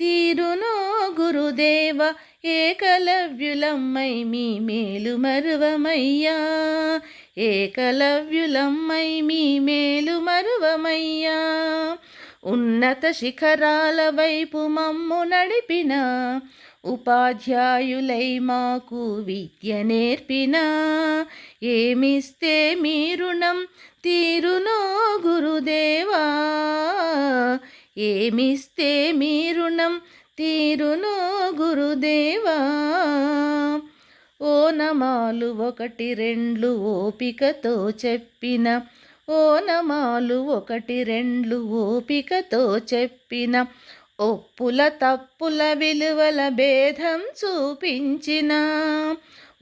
తీరును గురుదేవ ఏకలవ్యులమ్మై మీ మేలు మరువమయ్యా. ఏకలవ్యులమ్మై మీ మేలు మరువమయ్యా. ఉన్నత శిఖరాల వైపు మమ్ము నడిపిన ఉపాధ్యాయులై మాకు విద్య నేర్పిన. ఏమిస్తే మీ రుణం తీరునో గురుదేవా. ఏమిస్తే మీ రుణం తీరును గురుదేవా. ఓ నమాలు ఒకటి రెండు ఓపికతో చెప్పిన ఓ నమాలు ఒకటి రెండు ఓపికతో చెప్పిన ఒప్పుల తప్పుల విలువల భేదం చూపించిన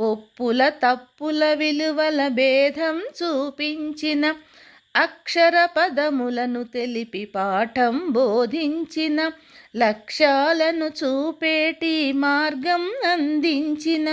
ఒప్పుల తప్పుల విలువల భేదం చూపించిన అక్షర పదములను తెలిపి పాఠం బోధించిన లక్ష్యాలను చూపేటి మార్గం అందించిన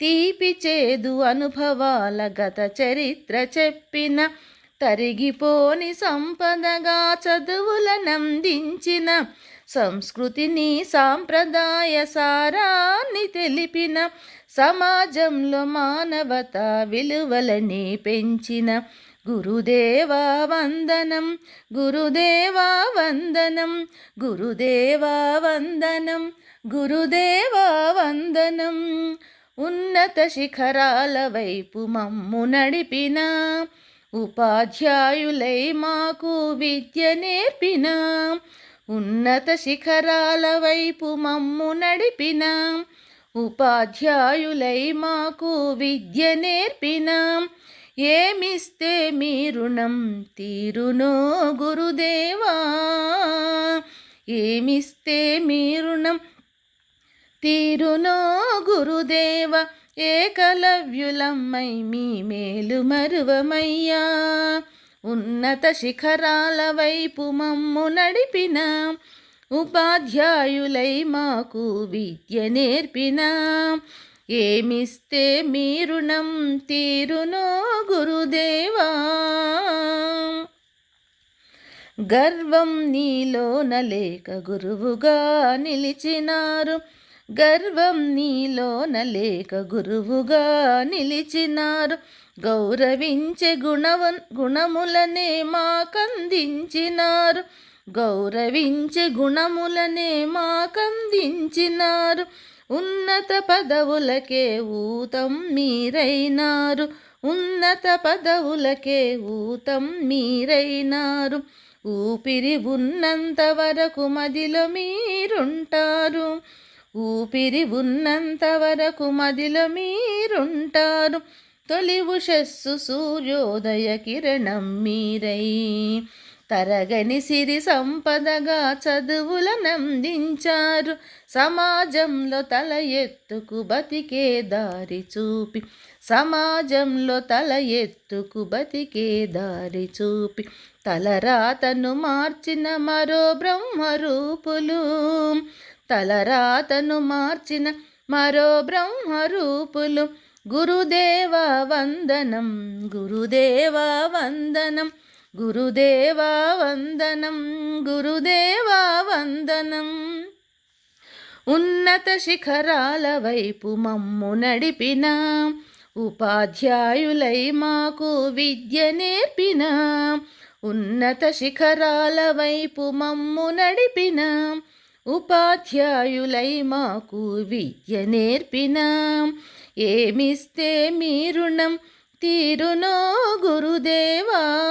తీపి చేదు అనుభవాల గత చరిత్ర చెప్పిన తరిగిపోని సంపదగా చదువులనందించిన సంస్కృతిని సాంప్రదాయ సారాన్ని తెలిపిన సమాజంలో మానవత విలువలని పెంచిన గురుదేవా వందనం గురుదేవా వందనం గురుదేవా వందనం గురుదేవా వందనం. ఉన్నత శిఖరాల వైపు మమ్ము నడిపిన ఉపాధ్యాయులై మాకు విద్య నేర్పిన. ఉన్నత శిఖరాల వైపు మమ్ము నడిపిన ఉపాధ్యాయులై మాకు విద్య నేర్పినాం. ఏమిస్తే మీ రుణం తీరునో గురుదేవా? ఏమిస్తే మీ రుణం తీరునో గురుదేవ? ఏకలవ్యులమ్మై మీ మేలు మరువమయ్యా. ఉన్నత శిఖరాల వైపు మమ్ము నడిపిన ఉపాధ్యాయులై మాకు విద్య నేర్పిన. ఏమిస్తే మీ రుణం తీరునో గురుదేవా? గర్వం నీలోన లేక గురువుగా నిలిచినారు. గర్వం నీలోన లేక గురువుగా నిలిచినారు. గౌరవించే గుణవ గుణములనే మాకందించినారు. గౌరవించే గుణములనే మాకందించినారు. ఉన్నత పదవులకే ఊతం మీరైనారు. ఉన్నత పదవులకే ఊతం మీరైనారు. ఊపిరి ఉన్నంత వరకు మదిలో మీరుంటారు. ఊపిరి ఉన్నంత వరకు మదిలో మీరుంటారు. తొలి ఉషస్సు సూర్యోదయ కిరణం మీరై తరగని సిరి సంపదగా చదువులనందించారు సమాజంలో తల ఎత్తుకు బతికే దారి చూపి. సమాజంలో తల ఎత్తుకు బతికే దారి చూపి. తలరాతను మార్చిన మరో బ్రహ్మరూపులు. తలరాతను మార్చిన మరో బ్రహ్మరూపులు. గురుదేవ వందనం గురుదేవ వందనం. గురుదేవా వందనం గురుదేవా వందనం. ఉన్నత శిఖరాల వైపు మమ్ము నడిపిన ఉపాధ్యాయులై మాకు విద్య నేర్పిన. ఉన్నత శిఖరాల వైపు మమ్ము నడిపిన ఉపాధ్యాయులై మాకు విద్య నేర్పిన. ఏమిస్తే మీ రుణం తీరునో గురుదేవా.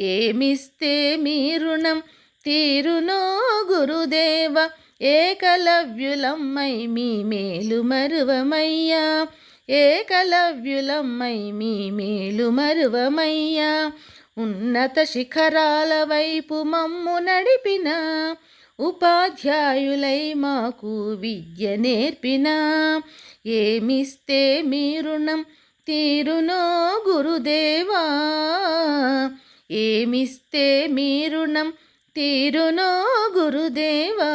ఏమిస్తే మీ రుణం తీరునో గురుదేవ ఏకలవ్యులమ్మై మీ మేలు మరువమయ్యా. ఏకలవ్యులమ్మై మీ మేలు మరువమయ్యా. ఉన్నత శిఖరాల వైపు మమ్ము నడిపిన ఉపాధ్యాయులై మాకు విద్య నేర్పిన. ఏమిస్తే మీ రుణం తీరునో గురుదేవా. ఏమిస్తే మీ రుణం తీరునో గురుదేవా?